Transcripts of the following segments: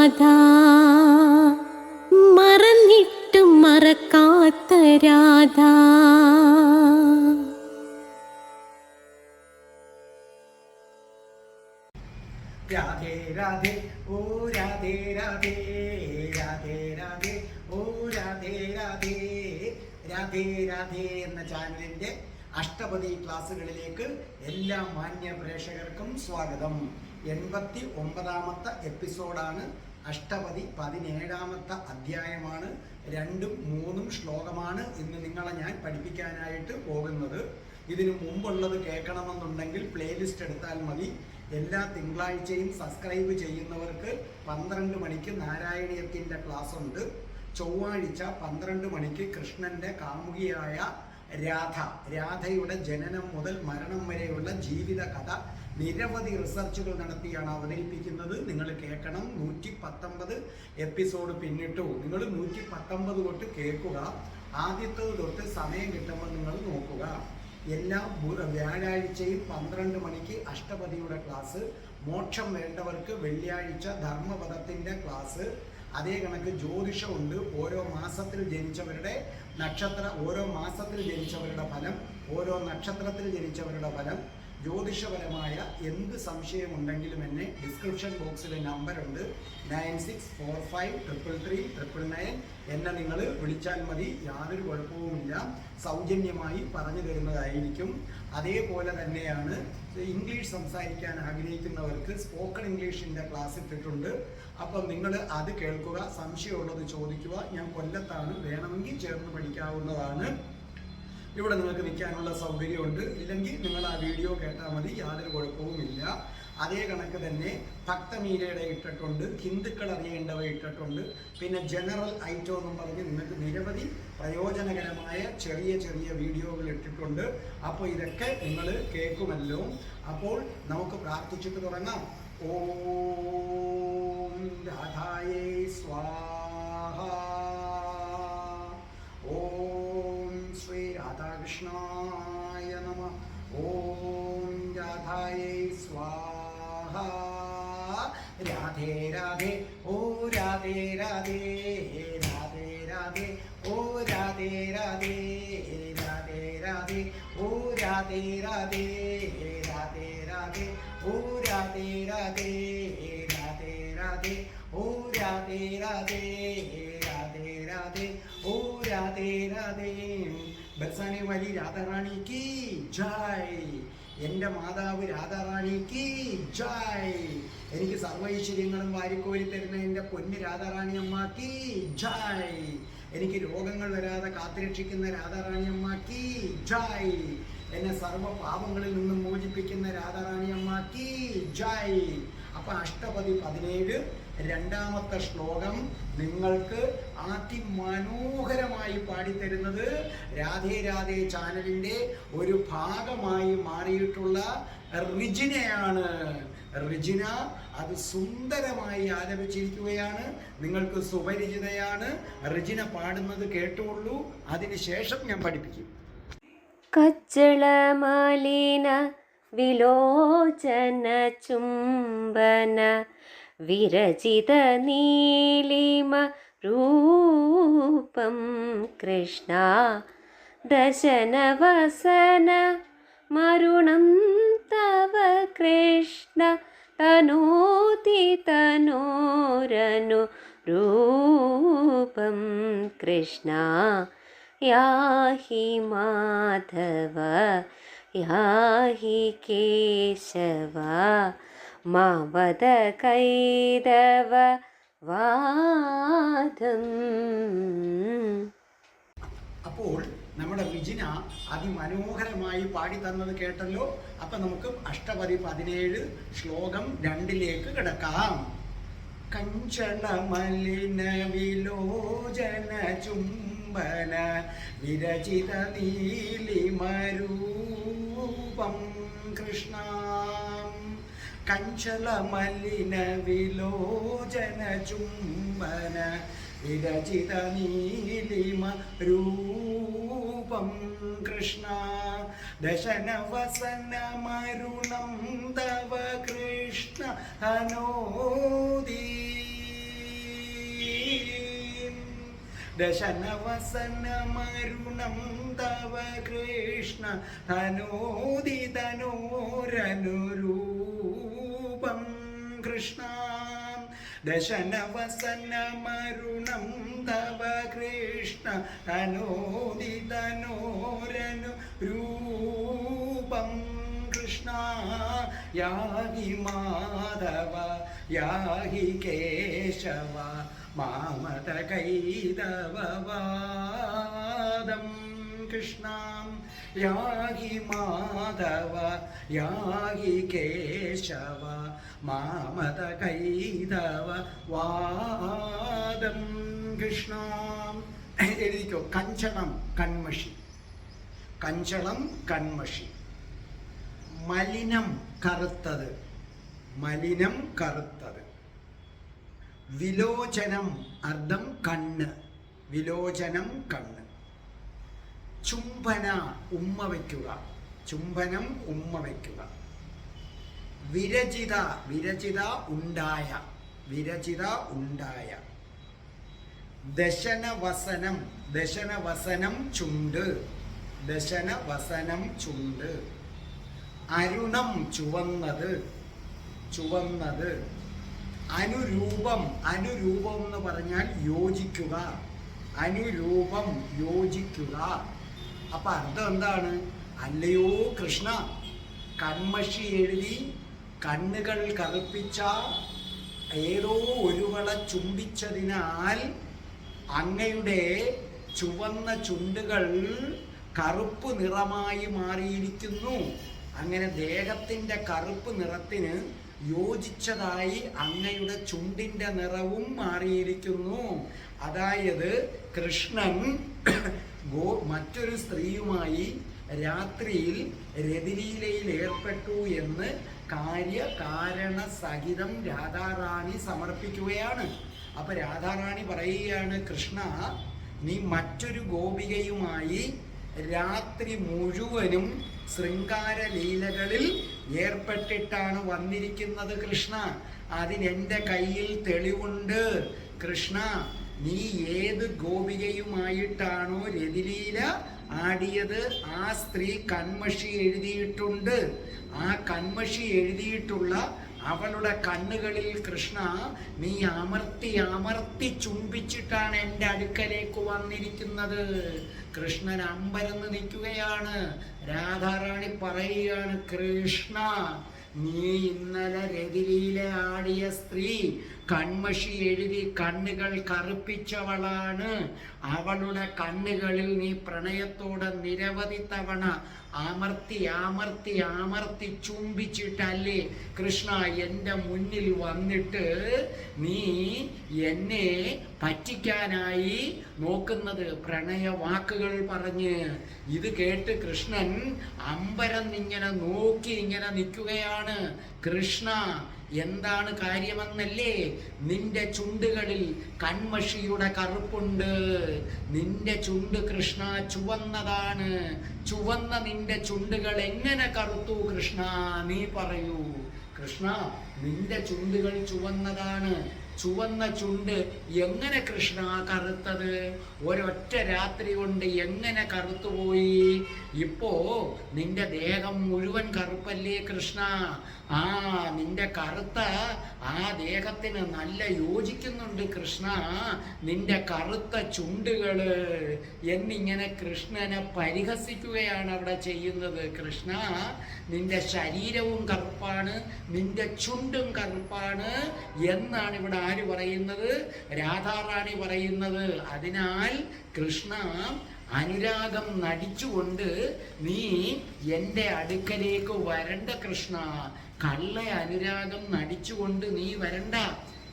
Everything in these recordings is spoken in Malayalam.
രാധ മറന്നിട്ടും മറക്കാത്ത രാധാ. രാധേ രാധേ ഓ രാധേ രാധേ രാധേ രാധേ ഓ രാധേ രാധേ രാധേ രാധേ എന്ന ചാനലിന്റെ അഷ്ടപതി ക്ലാസ്സുകളിലേക്ക് എല്ലാ മാന്യ പ്രേക്ഷകർക്കും സ്വാഗതം. എൺപത്തി ഒമ്പതാമത്തെ എപ്പിസോഡാണ് അഷ്ടപതി പതിനേഴാമത്തെ അധ്യായമാണ് രണ്ടും മൂന്നും ശ്ലോകമാണ് ഇന്ന് നിങ്ങളെ ഞാൻ പഠിപ്പിക്കാനായിട്ട് പോകുന്നത്. ഇതിനു മുമ്പുള്ളത് കേൾക്കണമെന്നുണ്ടെങ്കിൽ പ്ലേലിസ്റ്റ് എടുത്താൽ മതി. എല്ലാ തിങ്കളാഴ്ചയും സബ്സ്ക്രൈബ് ചെയ്യുന്നവർക്ക് പന്ത്രണ്ട് മണിക്ക് നാരായണീയത്തിന്റെ ക്ലാസ് ഉണ്ട്. ചൊവ്വാഴ്ച പന്ത്രണ്ട് മണിക്ക് കൃഷ്ണന്റെ കാമുകിയായ രാധ. രാധയുടെ ജനനം മുതൽ മരണം വരെയുള്ള ജീവിത കഥ നിരവധി റിസർച്ചുകൾ നടത്തിയാണ് അവതരിപ്പിക്കുന്നത്. നിങ്ങൾ കേൾക്കണം. നൂറ്റി പത്തൊമ്പത് എപ്പിസോഡ് പിന്നിട്ടു. നിങ്ങൾ നൂറ്റി പത്തൊമ്പത് തൊട്ട് കേൾക്കുക. ആദ്യത്തത് തൊട്ട് സമയം കിട്ടുമ്പോൾ നിങ്ങൾ നോക്കുക. എല്ലാ വ്യാഴാഴ്ചയും പന്ത്രണ്ട് മണിക്ക് അഷ്ടപതിയുടെ ക്ലാസ്. മോക്ഷം വേണ്ടവർക്ക് വെള്ളിയാഴ്ച ധർമ്മപദത്തിന്റെ ക്ലാസ്. അതേ കണക്ക് ജ്യോതിഷമുണ്ട് ഓരോ മാസത്തിൽ ജനിച്ചവരുടെ നക്ഷത്ര ഓരോ മാസത്തിൽ ജനിച്ചവരുടെ ഫലം ഓരോ നക്ഷത്രത്തിൽ ജനിച്ചവരുടെ ഫലം ജ്യോതിഷപരമായ എന്ത് സംശയം ഉണ്ടെങ്കിലും എന്നെ ഡിസ്ക്രിപ്ഷൻ ബോക്സിലെ നമ്പറുണ്ട് nine six four five triple three triple nine എന്നെ നിങ്ങൾ വിളിച്ചാൽ മതി. യാതൊരു കുഴപ്പവുമില്ല. സൗജന്യമായി പറഞ്ഞു തരുന്നതായിരിക്കും. അതേപോലെ തന്നെയാണ് ഇംഗ്ലീഷ് സംസാരിക്കാൻ ആഗ്രഹിക്കുന്നവർക്ക് സ്പോക്കൺ ഇംഗ്ലീഷിന്റെ ക്ലാസ് ഇട്ടിട്ടുണ്ട്. അപ്പം നിങ്ങൾ അത് കേൾക്കുക സംശയമുള്ളത് ചോദിക്കുക ഞാൻ കൊല്ലത്താണ്. വേണമെങ്കിൽ ചേർന്ന് പഠിക്കാവുന്നതാണ്. ഇവിടെ നിങ്ങൾക്ക് നിൽക്കാനുള്ള സൗകര്യമുണ്ട്. ഇല്ലെങ്കിൽ നിങ്ങൾ ആ വീഡിയോ കേട്ടാൽ മതി യാതൊരു കുഴപ്പവുമില്ല. അതേ കണക്ക് തന്നെ ഭക്തമീരയുടെ ഇട്ടിട്ടുണ്ട് ഹിന്ദുക്കൾ അറിയേണ്ടവ ഇട്ടിട്ടുണ്ട്. പിന്നെ ജനറൽ ഐറ്റം എന്നും പറഞ്ഞ് നിങ്ങൾക്ക് നിരവധി പ്രയോജനകരമായ ചെറിയ ചെറിയ വീഡിയോകൾ ഇട്ടിട്ടുണ്ട്. അപ്പോൾ ഇതൊക്കെ നിങ്ങൾ കേൾക്കുമല്ലോ. അപ്പോൾ നമുക്ക് പ്രാർത്ഥിച്ചിട്ട് തുടങ്ങാം. ഓം രാധായേ സ്വാഹ. ഓം രാധാകൃഷ്ണായ നമ ഓം രാധായേ സ്വാഹ രാധേ രാധേ ഓ രാധേ രാധേ രാധേ രാധേ ഓ രാധേ രാധേ രാധേ രാധേ ഓ രാധേ രാധേ രാധേ രാധേ ഓ രാധേ രാധേ രാധേ രാധേ ഓ രാധേ രാധേ രാധേ രാധേ ഓ രാധേ രാധേ ബർസാനെ വലി രാധാറാണി കി ജയ്. എന്റെ മാതാവ് രാധാറാണിക്ക് ജയ്. എനിക്ക് സർവൈശ്വര്യങ്ങളും വാരിക്കോരി തരുന്ന എന്റെ പൊന്ന് രാധാറാണി അമ്മയ്ക്ക് ജയ്. എനിക്ക് രോഗങ്ങൾ വരാതെ കാത്തുരക്ഷിക്കുന്ന രാധാറാണി അമ്മയ്ക്ക് ജയ്. എന്നെ സർവ പാപങ്ങളിൽ നിന്നും മോചിപ്പിക്കുന്ന രാധാറാണി അമ്മയ്ക്ക് ജയ്. അപ്പൊ അഷ്ടപതി പതിനേഴ് രണ്ടാമത്തെ ശ്ലോകം നിങ്ങൾക്ക് അതിമനോഹരമായി പാടിത്തരുന്നത് രാധേ രാധേ ചാനലിന്റെ ഒരു ഭാഗമായി മാറിയിട്ടുള്ള റിജിനയാണ്. റിജിന അത് സുന്ദരമായി ആലപിച്ചിരിക്കുകയാണ്. നിങ്ങൾക്ക് സുപരിചിതയാണ്. റിജിന പാടുന്നത് കേട്ടുള്ളൂ അതിനുശേഷം ഞാൻ പഠിപ്പിക്കും. കച്ചളമാലിന വിലോചന ചുംബന विरचितनीलिमरूपं कृष्णा दशनवसन मरुणं तव कृष्ण तनोति तनोरनु रूपं कृष्णा याहि माधव याहि केशव। മാവത കൈതവ വാദം. അപ്പോൾ നമ്മുടെ വിജിന അതിമനോഹരമായി പാടി തന്നത് കേട്ടല്ലോ. അപ്പൊ നമുക്ക് അഷ്ടപതി പതിനേഴ് ശ്ലോകം രണ്ടിലേക്ക് കിടക്കാം. കഞ്ചണ മലിന വിലോചന ചുംബന വിരചിത നീലിമരൂപം കൃഷ്ണ. കഞ്ചല മലിന വിലോചന ചുംബന വിരചിത നീലിമ രൂപം കൃഷ്ണ. ദശനവസന മരുണം തവ കൃഷ്ണ ഹനോദീ. ദശനവസന മരുണം തവ കൃഷ്ണ ഹനോദി തനോരനുരൂപം കൃഷ്ണ. ദശനവസനമരുണം തവ കൃഷ്ണ. ഹനോദി തനോരനു രൂപം കൃഷ്ണ. യാഹി മാധവ യാഹി കേശവ മാമത കൈതവവാദം കൃഷ്ണ. യാഹി മാധവ യാഹി കേശവ മാമത കൈതവ വാദം കൃഷ്ണ. എഴുതിക്കോ കഞ്ചണം കൺമഷി. കഞ്ചളം കൺമഷി. മലിനം കറുത്തത്. മലിനം കറുത്തത്. വിലോചനം അർത്ഥം കണ്ണ്. വിലോചനം കണ്ണ്. ചുംബന ഉമ്മ വയ്ക്കുക. ചുംബനം ഉമ്മ വയ്ക്കുക. വിരചിത വിരചിത ഉണ്ടായ വിരചിത ഉണ്ടായ. ദശനവസനം ദശനവസനം ചുണ്ട് ദശനവസനം ചുണ്ട്. അരുണം ചുവന്നത് ചുവന്നത്. അനുരൂപം അനുരൂപം എന്ന് പറഞ്ഞാൽ യോജിക്കുക. അനുരൂപം യോജിക്കുക. അപ്പൊ അർത്ഥം എന്താണ്? അല്ലയോ കൃഷ്ണ കൺമഷി എഴുതി കണ്ണുകൾ കറുപ്പിച്ച ഏതോ ഒരുവള ചുംബിച്ചതിനാൽ അങ്ങയുടെ ചുവന്ന ചുണ്ടുകൾ കറുപ്പ് നിറമായി മാറിയിരിക്കുന്നു. അങ്ങനെ ദേഹത്തിന്റെ കറുപ്പ് നിറത്തിന് യോജിച്ചതായി അങ്ങയുടെ ചുണ്ടിന്റെ നിറവും മാറിയിരിക്കുന്നു. അതായത് കൃഷ്ണൻ ഗോ മറ്റൊരു സ്ത്രീയുമായി രാത്രിയിൽ രതിലീലയിൽ ഏർപ്പെട്ടു എന്ന് കാര്യ കാരണ സഹിതം രാധാറാണി സമർപ്പിക്കുകയാണ്. അപ്പൊ രാധാറാണി പറയുകയാണ് കൃഷ്ണ നീ മറ്റൊരു ഗോപികയുമായി രാത്രി മുഴുവനും ശൃംഗാര ലീലകളിൽ ഏർപ്പെട്ടിട്ടാണ് വന്നിരിക്കുന്നത് കൃഷ്ണ. അതിനെന്റെ കയ്യിൽ തെളിവുണ്ട്. കൃഷ്ണ നീ ഏത് ഗോപികയുമായിട്ടാണോ രതിലീല ആടിയത് ആ സ്ത്രീ കൺമഷി എഴുതിയിട്ടുണ്ട്. ആ കൺമഷി എഴുതിയിട്ടുള്ള അവളുടെ കണ്ണുകളിൽ കൃഷ്ണ നീ അമർത്തി അമർത്തി ചുംബിച്ചിട്ടാണ് എന്റെ അടുക്കലേക്ക് വന്നിരിക്കുന്നത്. കൃഷ്ണൻ അമ്പരന്ന് നിൽക്കുകയാണ്. രാധാറാണി പറയുകയാണ് കൃഷ്ണ നീ ഇന്നലെ രതിലീല ആടിയ സ്ത്രീ കൺമഷി എഴുതി കണ്ണുകൾ കറുപ്പിച്ചവളാണ്. അവളുടെ കണ്ണുകളിൽ നീ പ്രണയത്തോടെ നിരവധി തവണ അമർത്തി അമർത്തി അമർത്തി ചുംബിച്ചിട്ടല്ലേ കൃഷ്ണ എന്റെ മുന്നിൽ വന്നിട്ട് നീ എന്നെ പറ്റിക്കാനായി നോക്കുന്നത്? പ്രണയ വാക്കുകൾ പറഞ്ഞ്. ഇത് കേട്ട് കൃഷ്ണൻ അമ്പരം ഇങ്ങനെ നോക്കി ഇങ്ങനെ നിൽക്കുകയാണ്. കൃഷ്ണ എന്താണ് കാര്യമെന്നല്ലേ? നിന്റെ ചുണ്ടുകളിൽ കൺമഷിയുടെ കറുപ്പുണ്ട്. നിന്റെ ചുണ്ട് കൃഷ്ണ ചുവന്നതാണ്. ചുവന്ന നിന്റെ ചുണ്ടുകൾ എങ്ങനെ കറുത്തു കൃഷ്ണ? നീ പറയൂ. കൃഷ്ണ നിന്റെ ചുണ്ടുകൾ ചുവന്നതാണ്. ചുവന്ന ചുണ്ട് എങ്ങനെ കൃഷ്ണ കറുത്തത്? ഒരൊറ്റ രാത്രി കൊണ്ട് എങ്ങനെ കറുത്തുപോയി? ഇപ്പോ നിന്റെ ദേഹം മുഴുവൻ കറുപ്പല്ലേ കൃഷ്ണ? ആ നിന്റെ കറുത്ത ആ ദേഹത്തിന് നല്ല യോജിക്കുന്നുണ്ട് കൃഷ്ണ. നിന്റെ കറുത്ത ചുണ്ടുകൾ എന്നിങ്ങനെ കൃഷ്ണനെ പരിഹസിക്കുകയാണ് അവിടെ ചെയ്യുന്നത് കൃഷ്ണ. നിന്റെ ശരീരവും കറുപ്പാണ് നിന്റെ ചുണ്ടും കറുപ്പാണ് എന്നാണ് ഇവിടെ ആര് പറയുന്നത്? രാധാറാണി പറയുന്നത്. അതിനാൽ കൃഷ്ണ അനുരാഗം നടിച്ചുകൊണ്ട് നീ എന്റെ അടുക്കലേക്ക് വരണ്ട കൃഷ്ണ. കള്ള അനുരാഗം നടിച്ചുകൊണ്ട് നീ വരണ്ട.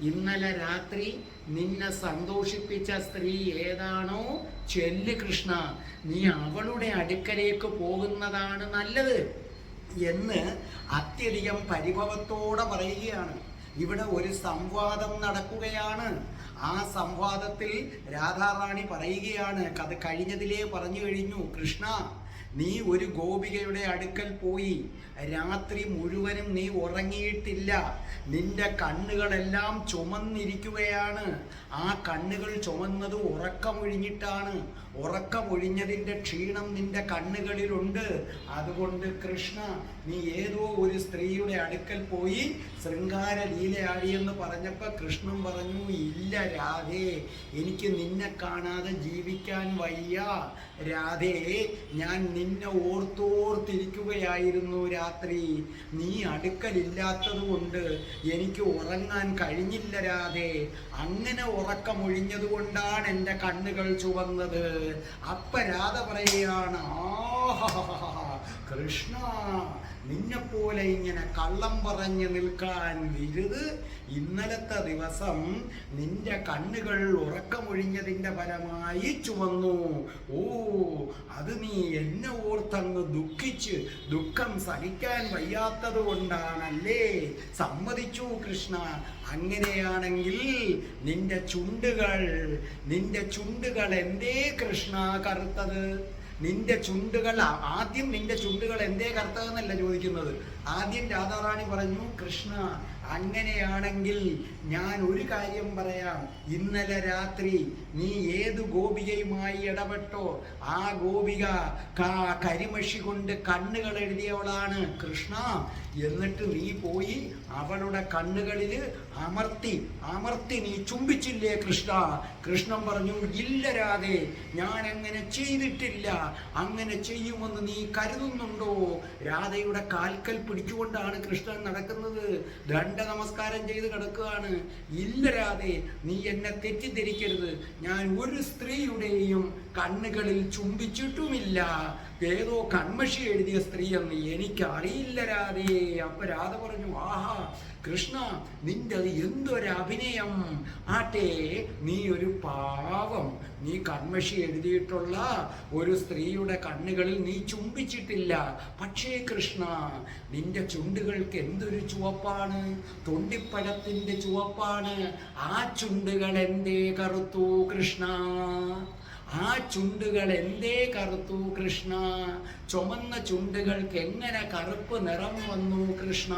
ഇന്നലെ രാത്രി നിന്നെ സന്തോഷിപ്പിച്ച സ്ത്രീ ഏതാണോ? ചെല്ല് കൃഷ്ണ. നീ അവളുടെ അടുക്കലേക്ക് പോകുന്നതാണ് നല്ലത് എന്ന് അത്യധികം പരിഭവത്തോടെ പറയുകയാണ്. ഇവിടെ ഒരു സംവാദം നടക്കുകയാണ്. ആ സംവാദത്തിൽ രാധാറാണി പറയുകയാണ് കഥ കഴിഞ്ഞതിലേ പറഞ്ഞു കഴിഞ്ഞു കൃഷ്ണ. നീ ഒരു ഗോപികയുടെ അടുക്കൽ പോയി. രാത്രി മുഴുവനും നീ ഉറങ്ങിയിട്ടില്ല. നിന്റെ കണ്ണുകളെല്ലാം ചുമന്നിരിക്കുകയാണ്. ആ കണ്ണുകൾ ചുമന്നത് ഉറക്കമൊഴിഞ്ഞിട്ടാണ്. ഉറക്കമൊഴിഞ്ഞതിന്റെ ക്ഷീണം നിന്റെ കണ്ണുകളിലുണ്ട്. അതുകൊണ്ട് കൃഷ്ണ നീ ഏതോ ഒരു സ്ത്രീയുടെ അടുക്കൽ പോയി ശൃംഗാര ലീലയാടിയെന്ന് പറഞ്ഞപ്പോൾ കൃഷ്ണൻ പറഞ്ഞു ഇല്ല രാധേ എനിക്ക് നിന്നെ കാണാതെ ജീവിക്കാൻ വയ്യ. രാധേ ഞാൻ നിന്നെ ഓർത്തോർത്തിരിക്കുകയായിരുന്നു രാത്രി. നീ അടുക്കലില്ലാത്തത് കൊണ്ട് എനിക്ക് ഉറങ്ങാൻ കഴിഞ്ഞില്ല രാധേ. അങ്ങനെ ഉറക്കമൊഴിഞ്ഞതുകൊണ്ടാണ് എന്റെ കണ്ണുകൾ ചുവന്നത്. അപ്പ രാധ പറയുകയാണ് ആഹാ കൃഷ്ണ നിന്നെപ്പോലെ ഇങ്ങനെ കള്ളം പറഞ്ഞു നിൽക്കാൻ വിരുത് ഇന്നലത്തെ ദിവസം നിന്റെ കണ്ണുകൾ ഉറക്കമൊഴിഞ്ഞതിന്റെ ഫലമായി ചുവന്നു. ഓ അത് നീ എന്നെ ഓർത്തങ്ങ് ദുഃഖിച്ച് ദുഃഖം സഹിക്കാൻ വയ്യാത്തത് കൊണ്ടാണല്ലേ? സമ്മതിച്ചു കൃഷ്ണ. അങ്ങനെയാണെങ്കിൽ നിന്റെ ചുണ്ടുകൾ നിന്റെ ചുണ്ടുകൾ എന്തേ കൃഷ്ണ കറുത്തത്? നിന്റെ ചുണ്ടുകൾ ആദ്യം നിന്റെ ചുണ്ടുകൾ എന്തേ കറുത്തതെന്നല്ല ചോദിക്കുന്നത്. ആദ്യം രാധാറാണി പറഞ്ഞു കൃഷ്ണ അങ്ങനെയാണെങ്കിൽ ഞാൻ ഒരു കാര്യം പറയാം. ഇന്നലെ രാത്രി നീ ഏത് ഗോപികയുമായി ഇടപെട്ടോ ആ ഗോപിക കാ- കരിമഷി കൊണ്ട് കണ്ണുകൾ എഴുതിയവളാണ് കൃഷ്ണ. എന്നിട്ട് നീ പോയി അവളുടെ കണ്ണുകളിൽ അമർത്തി അമർത്തി നീ ചുംബിച്ചില്ലേ കൃഷ്ണ? കൃഷ്ണൻ പറഞ്ഞു ഇല്ല രാധേ ഞാൻ അങ്ങനെ ചെയ്തിട്ടില്ല. അങ്ങനെ ചെയ്യുമെന്ന് നീ കരുതുന്നുണ്ടോ? രാധയുടെ കാൽക്കൽ പിടിച്ചുകൊണ്ടാണ് കൃഷ്ണൻ നടക്കുന്നത്. ദണ്ഡ നമസ്കാരം ചെയ്ത് കിടക്കുകയാണ്. ഇല്ല രാധേ നീ എന്നെ തെറ്റിദ്ധരിക്കരുത്. ഞാൻ ഒരു സ്ത്രീയുടെയും കണ്ണുകളിൽ ചുംബിച്ചിട്ടുമില്ല. ഏതോ കൺമഷി എഴുതിയ സ്ത്രീ എന്ന് എനിക്കറിയില്ല രാധേ. അപ്പൊ രാധ പറഞ്ഞു ആഹാ കൃഷ്ണ നിന്റെ എന്തൊരു അഭിനയം ആട്ടെ നീ ഒരു പാവം. നീ കൺമഷി എഴുതിയിട്ടുള്ള ഒരു സ്ത്രീയുടെ കണ്ണുകളിൽ നീ ചുംബിച്ചിട്ടില്ല. പക്ഷേ കൃഷ്ണ നിന്റെ ചുണ്ടുകൾക്ക് എന്തൊരു ചുവപ്പാണ്? തൊണ്ടിപ്പഴത്തിന്റെ ചുവപ്പാണ്. ആ ചുണ്ടുകൾ എന്തേ കറുത്തു കൃഷ്ണ? ആ ചുണ്ടുകൾ എന്തേ കറുത്തു കൃഷ്ണ? ചുമന്ന ചുണ്ടുകൾക്ക് എങ്ങനെ കറുപ്പ് നിറം വന്നു കൃഷ്ണ?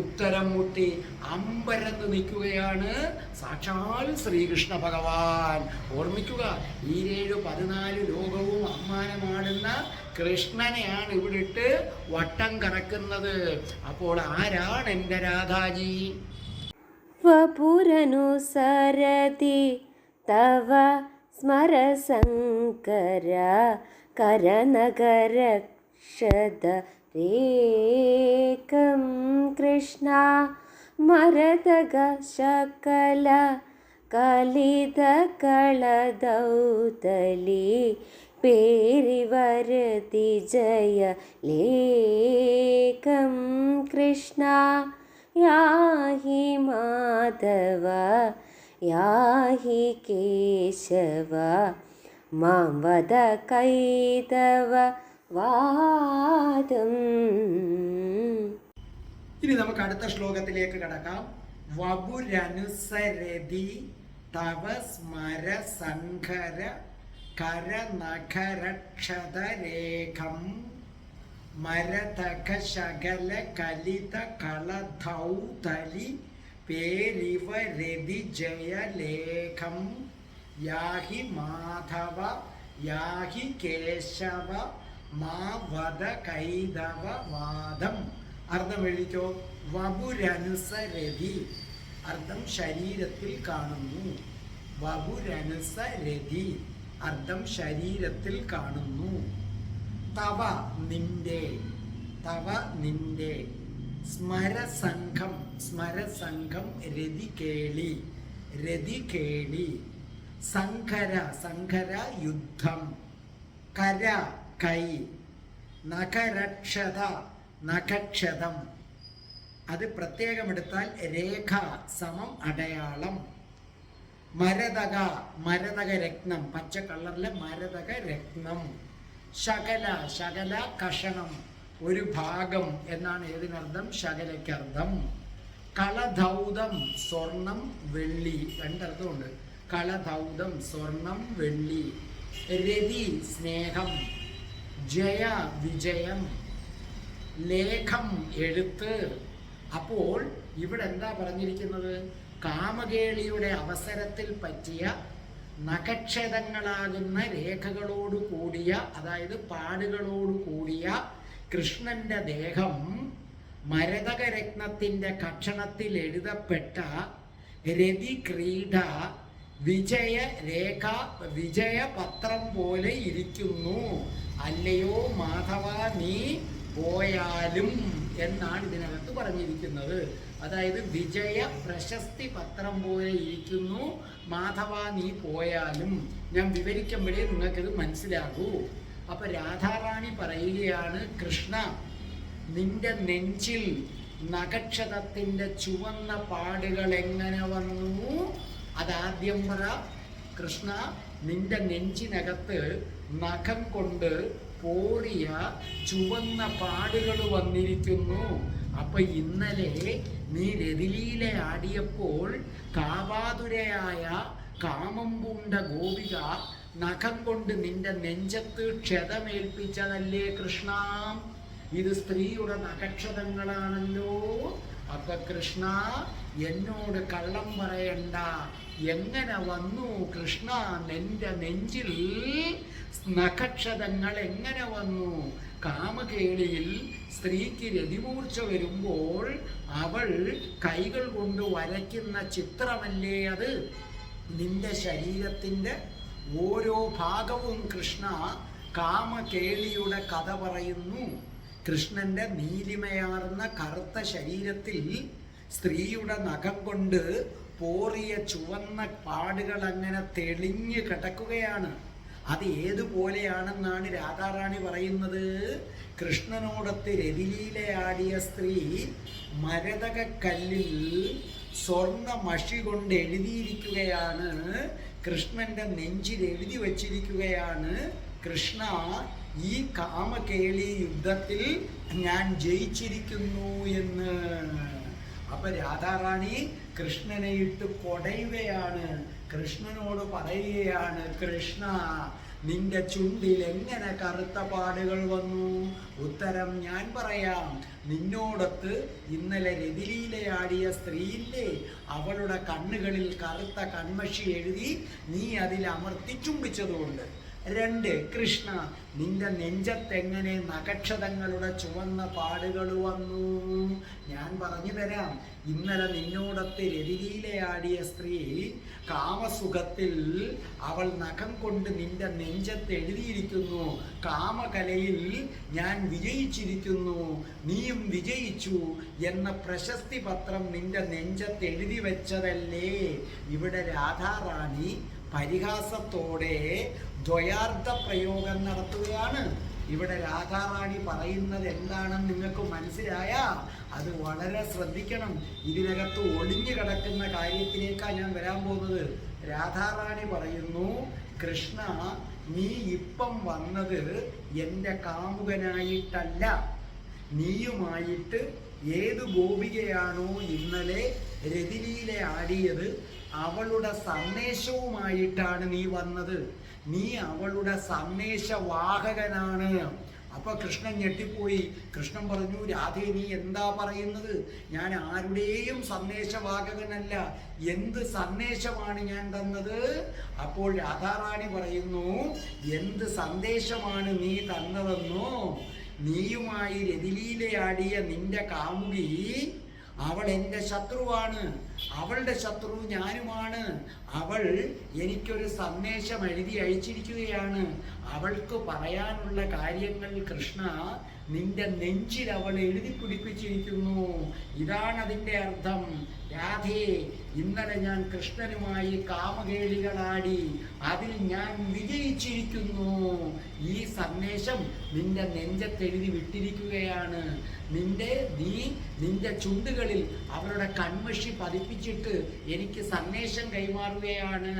ഉത്തരം മുട്ടി അമ്പരന്ന് നിൽക്കുകയാണ് സാക്ഷാൽ ശ്രീകൃഷ്ണ ഭഗവാൻ. ഓർമ്മിക്കുക ഈ ഏഴ് പതിനാല് ലോകവും അമ്മാനമാടുന്ന കൃഷ്ണനെയാണ് ഇവിടിട്ട് വട്ടം കറക്കുന്നത്. അപ്പോൾ ആരാണ് എന്റെ രാധാജി? വപുരനുസരതി തവ स्मरशङ्कर करनगरक्षद रेकं कृष्णा मरदगशकल कलितकळदौतली पेरिवरति जय लेकं कृष्णा याहि माधव യാഹി കേശവ മാം വദ കൈതവ വാദം. ഇനി നമുക്ക് അടുത്ത ശ്ലോകത്തിലേക്ക് കടക്കാം. വപുരനുസരതി തവ സ്മര സംഘര കര നഖരക്ഷതരേഖം മരതക ശകല കലിത കളധൗതലി പേരിവ രതി ജയലേഖം യാഹി മാധവ യാഹി കേശവ മാ വധ കൈതവ വാദം അർത്ഥം എഴുതിക്കോ? വപുരനുസരതി അർത്ഥം ശരീരത്തിൽ കാണുന്നു. വപുരനുസരതി അർത്ഥം ശരീരത്തിൽ കാണുന്നു. തവ നിന്റെ തവ നിന്റെ സ്മരസംഘം സ്മരസംഘം രതി കേളി രതി കേളി. സങ്കര സങ്കര യുദ്ധം. കര കൈ. നഖരക്ഷത നഖക്ഷതം. അത് പ്രത്യേകം എടുത്താൽ രേഖ സമം അടയാളം. മരതക മരതക രത്നം. പച്ച കളറിലെ മരതക രത്നം. ശകല ശകല കഷണം. ഒരു ഭാഗം എന്നാണ് ഏതിനർത്ഥം? ശകലയ്ക്കർത്ഥം. കളധൗതം സ്വർണം വെള്ളി. രണ്ടർത്ഥമുണ്ട്. കളധൗതം സ്വർണം വെള്ളി. രതി സ്നേഹം. ജയ വിജയം. ലേഖം എഴുത്ത്. അപ്പോൾ ഇവിടെ എന്താ പറഞ്ഞിരിക്കുന്നത്? കാമകേളിയുടെ അവസരത്തിൽ പറ്റിയ നഖക്ഷതങ്ങളാകുന്ന രേഖകളോട് കൂടിയ അതായത് പാടുകളോട് കൂടിയ കൃഷ്ണന്റെ ദേഹം മരതകരത്നത്തിന്റെ കക്ഷണത്തിൽ എഴുതപ്പെട്ട രതി ക്രീഡ വിജയ രേഖ വിജയപത്രം പോലെ ഇരിക്കുന്നു. അല്ലയോ മാധവ നീ പോയാലും എന്നാണ് ഇതിനകത്ത് പറഞ്ഞിരിക്കുന്നത്. അതായത് വിജയ പ്രശസ്തി പത്രം പോലെ ഇരിക്കുന്നു. മാധവ നീ പോയാലും. ഞാൻ വിവരിക്കുമ്പോഴേ നിങ്ങൾക്കിത് മനസ്സിലാകൂ. അപ്പൊ രാധാറാണി പറയുകയാണ് കൃഷ്ണ നിന്റെ നെഞ്ചിൽ നഗക്ഷതത്തിന്റെ ചുവന്ന പാടുകൾ എങ്ങനെ വന്നു? അതാദ്യം പറ. കൃഷ്ണ നിന്റെ നെഞ്ചിനകത്ത് നഖം കൊണ്ട് പോറിയ ചുവന്ന പാടുകൾ വന്നിരിക്കുന്നു. അപ്പൊ ഇന്നലെ നീ രതിലീല ആടിയപ്പോൾ കാവാതുരയായ കാമം പൂണ്ട ഗോപിക നഖം കൊണ്ട് നിന്റെ നെഞ്ചത്ത് ക്ഷതമേൽപ്പിച്ചതല്ലേ കൃഷ്ണ? ഇത് സ്ത്രീയുടെ നഖക്ഷതങ്ങളാണല്ലോ. അപ്പൊ കൃഷ്ണ എന്നോട് കള്ളം പറയണ്ട. എങ്ങനെ വന്നു കൃഷ്ണ? നിന്റെ നെഞ്ചിൽ നഖക്ഷതങ്ങൾ എങ്ങനെ വന്നു? കാമകേളിയിൽ സ്ത്രീക്ക് രതിമൂർച്ച വരുമ്പോൾ അവൾ കൈകൾ കൊണ്ട് വരയ്ക്കുന്ന ചിത്രമല്ലേ അത്? നിന്റെ ശരീരത്തിന്റെ ഓരോ ഭാഗവും കൃഷ്ണ കാമകേളിയുടെ കഥ പറയുന്നു. കൃഷ്ണന്റെ നീലിമയാർന്ന കറുത്ത ശരീരത്തിൽ സ്ത്രീയുടെ നഖം കൊണ്ട് പോറിയ ചുവന്ന പാടുകൾ അങ്ങനെ തെളിഞ്ഞു കിടക്കുകയാണ്. അത് ഏതുപോലെയാണെന്നാണ് രാധാറാണി പറയുന്നത്? കൃഷ്ണനോടൊത്ത് രതിലീലയാടിയ സ്ത്രീ മരതകക്കല്ലിൽ സ്വർണ മഷി കൊണ്ട് എഴുതിയിരിക്കുകയാണ്. കൃഷ്ണന്റെ നെഞ്ചിൽ എഴുതി വച്ചിരിക്കുകയാണ്. കൃഷ്ണ ഈ കാമകേളി യുദ്ധത്തിൽ ഞാൻ ജയിച്ചിരിക്കുന്നു എന്ന്. അപ്പൊ രാധാറാണി കൃഷ്ണനെ ഇട്ട് കൊടയുകയാണ്. കൃഷ്ണനോട് പറയുകയാണ് കൃഷ്ണ നിന്റെ ചുണ്ടിൽ എങ്ങനെ കറുത്ത പാടുകൾ വന്നു? ഉത്തരം ഞാൻ പറയാം. നിന്നോടൊത്ത് ഇന്നലെ രതിലീലയാടിയ സ്ത്രീയില്ലേ അവളുടെ കണ്ണുകളിൽ കറുത്ത കൺമഷി എഴുതി നീ അതിൽ അമർത്തി ചുംബിച്ചതുകൊണ്ട്. രണ്ട് കൃഷ്ണ നിന്റെ നെഞ്ചത്തെങ്ങനെ നഖക്ഷതങ്ങളുടെ ചുവന്ന പാടുകൾ വന്നു? ഞാൻ പറഞ്ഞു തരാം ഇന്നലെ നിന്നോടത്ത് രതിലീലയാടിയ സ്ത്രീ കാമസുഖത്തിൽ അവൾ നഖം കൊണ്ട് നിന്റെ നെഞ്ചത്ത് എഴുതിയിരിക്കുന്നു. കാമകലയിൽ ഞാൻ വിജയിച്ചിരിക്കുന്നു. നീയും വിജയിച്ചു എന്ന പ്രശസ്തി പത്രം നിന്റെ നെഞ്ചത്ത് എഴുതി വെച്ചതല്ലേ? ഇവിടെ രാധാറാണി പരിഹാസത്തോടെ ദ്വയാർത്ഥ പ്രയോഗം നടത്തുകയാണ്. ഇവിടെ രാധാറാണി പറയുന്നത് എന്താണെന്ന് നിങ്ങൾക്ക് മനസ്സിലായ? അത് വളരെ ശ്രദ്ധിക്കണം. ഇതിനകത്ത് ഒളിഞ്ഞു കിടക്കുന്ന കാര്യത്തിലേക്കാണ് ഞാൻ വരാൻ പോകുന്നത്. രാധാറാണി പറയുന്നു കൃഷ്ണ നീ ഇപ്പം വന്നത് എന്റെ കാമുകനായിട്ടല്ല. നീയുമായിട്ട് ഏത് ഗോപികയാണോ ഇന്നലെ രതിലിയിലെ ആടിയത്? അവളുടെ സന്ദേശവുമായിട്ടാണ് നീ വന്നത്. നീ അവളുടെ സന്ദേശവാഹകനാണ്. അപ്പൊ കൃഷ്ണൻ ഞെട്ടിപ്പോയി. കൃഷ്ണൻ പറഞ്ഞു രാധേ നീ എന്താ പറയുന്നത്? ഞാൻ ആരുടെയും സന്ദേശവാഹകനല്ല. എന്ത് സന്ദേശമാണ് ഞാൻ തന്നത്? അപ്പോൾ രാധാറാണി പറയുന്നു എന്ത് സന്ദേശമാണ് നീ തന്നതെന്നോ? നീയുമായി രതിലീലയാടിയ നിന്റെ കാമുകി അവൾ എന്റെ ശത്രുവാണ്. അവളുടെ ശത്രു ഞാനുമാണ്. അവൾ എനിക്കൊരു സന്ദേശം എഴുതി അയച്ചിരിക്കുകയാണ്. അവൾക്ക് പറയാനുള്ള കാര്യങ്ങൾ കൃഷ്ണ നിന്റെ നെഞ്ചിൽ അവൾ എഴുതി പിടിപ്പിച്ചിരിക്കുന്നു. ഇതാണ് അതിന്റെ അർത്ഥം. രാധേ ഇന്നലെ ഞാൻ കൃഷ്ണനുമായി കാമകേളികളാടി അതിൽ ഞാൻ വിജയിച്ചിരിക്കുന്നു. ഈ സന്ദേശം നിന്റെ നെഞ്ചത്തെഴുതി വിട്ടിരിക്കുകയാണ്. നിന്റെ നീ നിന്റെ ചുണ്ടുകളിൽ അവരുടെ കൺമഷി പതിപ്പിച്ചിട്ട് എനിക്ക് സന്ദേശം കൈമാറുകയാണ്.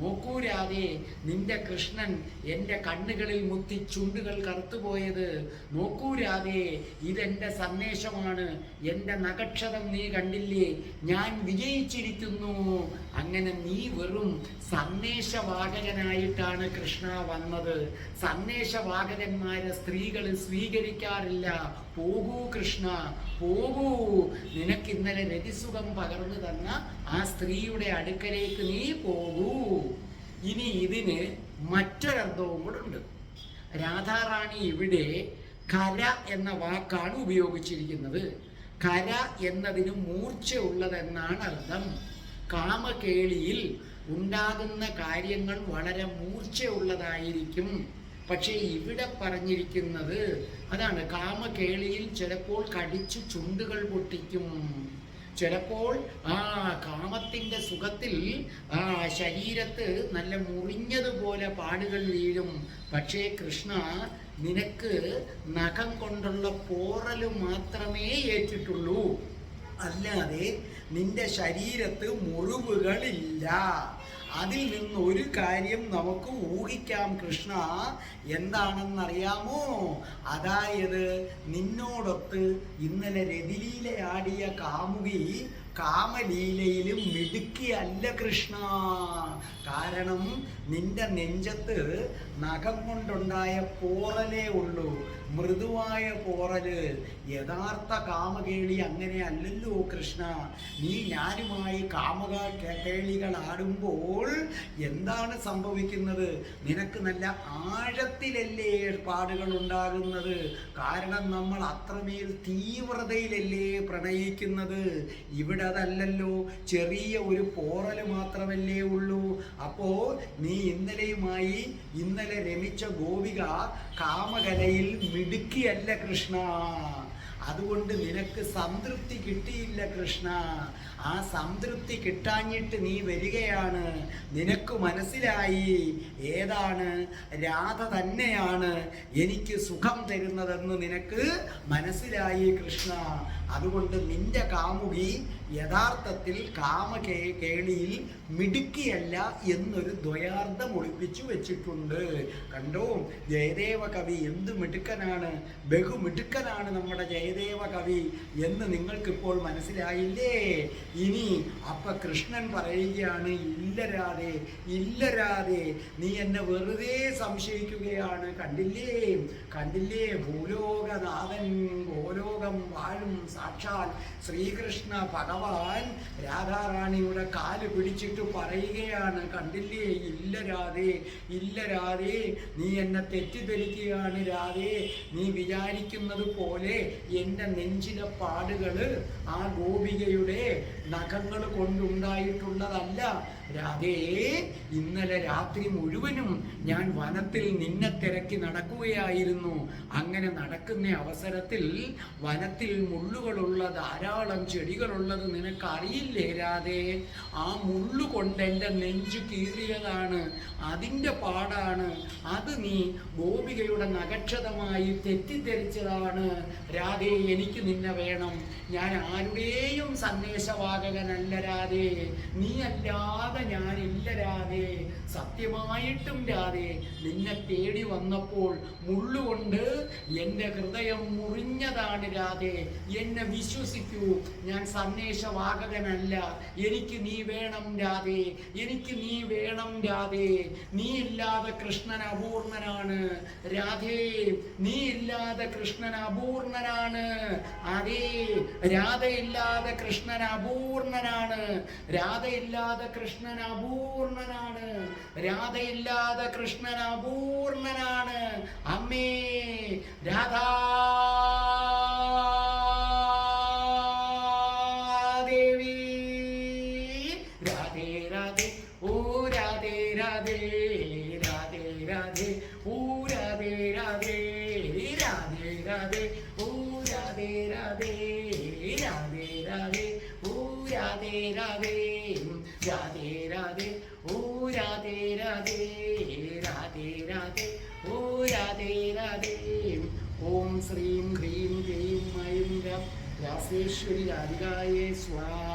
നോക്കൂരാതെ നിന്റെ കൃഷ്ണൻ എന്റെ കണ്ണുകളിൽ മുത്തി ചുണ്ടുകൾ കറുത്തുപോയത്. നോക്കൂരാതെ ഇതെന്റെ സന്ദേശമാണ്. എന്റെ നഗക്ഷതം നീ കണ്ടില്ലേ? ഞാൻ വിജയിച്ചിരിക്കുന്നു. അങ്ങനെ നീ വെറും സന്ദേശവാഹകനായിട്ടാണ് കൃഷ്ണ വന്നത്. സന്ദേശവാഹകന്മാരെ സ്ത്രീകൾ സ്വീകരിക്കാറില്ല. പോകൂ കൃഷ്ണ പോകൂ. നിനക്ക് ഇന്നലെ രതിസുഖം പകർന്നു തന്ന ആ സ്ത്രീയുടെ അടുക്കലേക്ക് നീ പോകൂ. ഇനി ഇതിന് മറ്റൊരർത്ഥവും കൂടെ ഉണ്ട്. രാധാറാണി ഇവിടെ കര എന്ന വാക്കാണ് ഉപയോഗിച്ചിരിക്കുന്നത്. കര എന്നതിന് മൂർച്ചയുള്ളതെന്നാണ് അർത്ഥം കാമകേളിയിൽ ഉണ്ടാകുന്ന കാര്യങ്ങൾ വളരെ മൂർച്ചയുള്ളതായിരിക്കും. പക്ഷേ ഇവിടെ പറഞ്ഞിരിക്കുന്നത് അതാണ്. കാമകേളിയിൽ ചിലപ്പോൾ കടിച്ചു ചുണ്ടുകൾ പൊട്ടിക്കും. ചിലപ്പോൾ ആ കാമത്തിന്റെ സുഖത്തിൽ ആ ശരീരത്ത് നല്ല മുറിഞ്ഞതുപോലെ പാടുകൾ വീഴും. പക്ഷേ കൃഷ്ണ നിനക്ക് നഖം കൊണ്ടുള്ള പോറൽ മാത്രമേ ഏറ്റിട്ടുള്ളൂ. അല്ലാതെ നിന്റെ ശരീരത്ത് മുറിവുകളില്ല. അതിൽ നിന്ന് ഒരു കാര്യം നമുക്ക് ഊഹിക്കാം കൃഷ്ണ. എന്താണെന്നറിയാമോ? അതായത് നിന്നോടൊത്ത് ഇന്നലെ രതിലീലയാടിയ കാമുകി കാമലീലയിലും മിടുക്കിയല്ല കൃഷ്ണ. കാരണം നിന്റെ നെഞ്ചത്ത് നഖം കൊണ്ടുണ്ടായ പോറലേ ഉള്ളൂ. മൃദുവായ പോറൽ. യഥാർത്ഥ കാമകേളി അങ്ങനെ അല്ലല്ലോ കൃഷ്ണ. നീ ഞാനുമായി കാമക കേളികൾ ആടുമ്പോൾ എന്താണ് സംഭവിക്കുന്നത്? നിനക്ക് നല്ല ആഴത്തിലല്ലേ പാടുകൾ ഉണ്ടാകുന്നത്? കാരണം നമ്മൾ അത്രമേൽ തീവ്രതയിലല്ലേ പ്രണയിക്കുന്നത്? ഇവിടെ അതല്ലല്ലോ ചെറിയ ഒരു പോറൽ മാത്രമല്ലേ ഉള്ളൂ. അപ്പോ നീ ഇന്നലെയുമായി ഇന്നലെ രമിച്ച ഗോപിക കാമകലയിൽ മിടുക്കിയല്ല കൃഷ്ണ. അതുകൊണ്ട് നിനക്ക് സംതൃപ്തി കിട്ടിയില്ല കൃഷ്ണ. ആ സംതൃപ്തി കിട്ടാഞ്ഞിട്ട് നീ വരികയാണ്. നിനക്ക് മനസ്സിലായി. ഏതാണ്? രാധ തന്നെയാണ് എനിക്ക് സുഖം തരുന്നതെന്ന് നിനക്ക് മനസ്സിലായി കൃഷ്ണ. അതുകൊണ്ട് നിന്റെ കാമുകി യഥാർത്ഥത്തിൽ കാമകേ കേളിയിൽ മിടുക്കിയല്ല എന്നൊരു ദ്വയാർത്ഥം ഒളിപ്പിച്ചു വെച്ചിട്ടുണ്ട്. കണ്ടോ? ജയദേവ കവി എന്ത് മിടുക്കനാണ്? ബഹുമിടുക്കനാണ് നമ്മുടെ ജയദേവ കവി എന്ന് നിങ്ങൾക്കിപ്പോൾ മനസ്സിലായില്ലേ? ഇനി അപ്പ കൃഷ്ണൻ പറയുകയാണ് ഇല്ലരാതെ ഇല്ലരാതെ നീ എന്നെ വെറുതെ സംശയിക്കുകയാണ്. കണ്ടില്ലേ? കണ്ടില്ലേ? ഭൂലോകനാഥൻ ഭൂലോകം വാഴും സാക്ഷാൽ ശ്രീകൃഷ്ണ ഭഗവാൻ രാധാറാണിയുടെ കാൽ പിടിച്ചിട്ട് പറയുകയാണ്. കണ്ടില്ലേ? ഇല്ല രാധേ ഇല്ല രാധേ നീ എന്നെ തെറ്റിദ്ധരിക്കുകയാണ്. രാധേ നീ വിചാരിക്കുന്നത് പോലെ എന്റെ നെഞ്ചിലെ പാടുകൾ ആ ഗോപികയുടെ നഖങ്ങൾ കൊണ്ടുണ്ടായിട്ടുള്ളതല്ല. രാധേ ഇന്നലെ രാത്രി മുഴുവനും ഞാൻ വനത്തിൽ നിന്നെ തിരക്കി നടക്കുകയായിരുന്നു. അങ്ങനെ നടക്കുന്ന അവസരത്തിൽ വനത്തിൽ മുള്ളുകളുള്ള ധാരാളം ചെടികളുള്ളത് നിനക്ക് അറിയില്ലേ രാധേ? ആ മുള്ളു കൊണ്ട് എന്റെ നെഞ്ചു കീറിയതാണ്. അതിന്റെ പാടാണ്. അത് നീ ഗോപികയുടെ നഗക്ഷതമായി തെറ്റിദ്ധരിച്ചതാണ്. രാധേ എനിക്ക് നിന്നെ വേണം. ഞാൻ ആരുടെയും സന്ദേശവാഹകനല്ല രാധേ. നീ അല്ലാതെ ഞാനില്ല രാധേ സത്യമായിട്ടും രാധേ നിന്നെ തേടി വന്നപ്പോൾ മുള്ളുകൊണ്ട് എന്റെ ഹൃദയം മുറിഞ്ഞതാണ് രാധേ. എന്നെ വിശ്വസിക്കൂ ഞാൻ സന്ദേശവാഹകനല്ല. എനിക്ക് നീ വേണം രാധേ എനിക്ക് നീ വേണം രാധേ. നീ ഇല്ലാതെ കൃഷ്ണൻ അപൂർണനാണ്. രാധേ നീ ഇല്ലാതെ കൃഷ്ണൻ അപൂർണനാണ്. അതേ രാധയില്ലാതെ കൃഷ്ണൻ അപൂർണനാണ്. രാധയില്ലാതെ കൃഷ്ണൻ അപൂർണനാണ് രാധയില്ലാതെ കൃഷ്ണൻ അപൂർണനാണ് അമ്മേ രാധാദേവി 你是哪个耶稣啊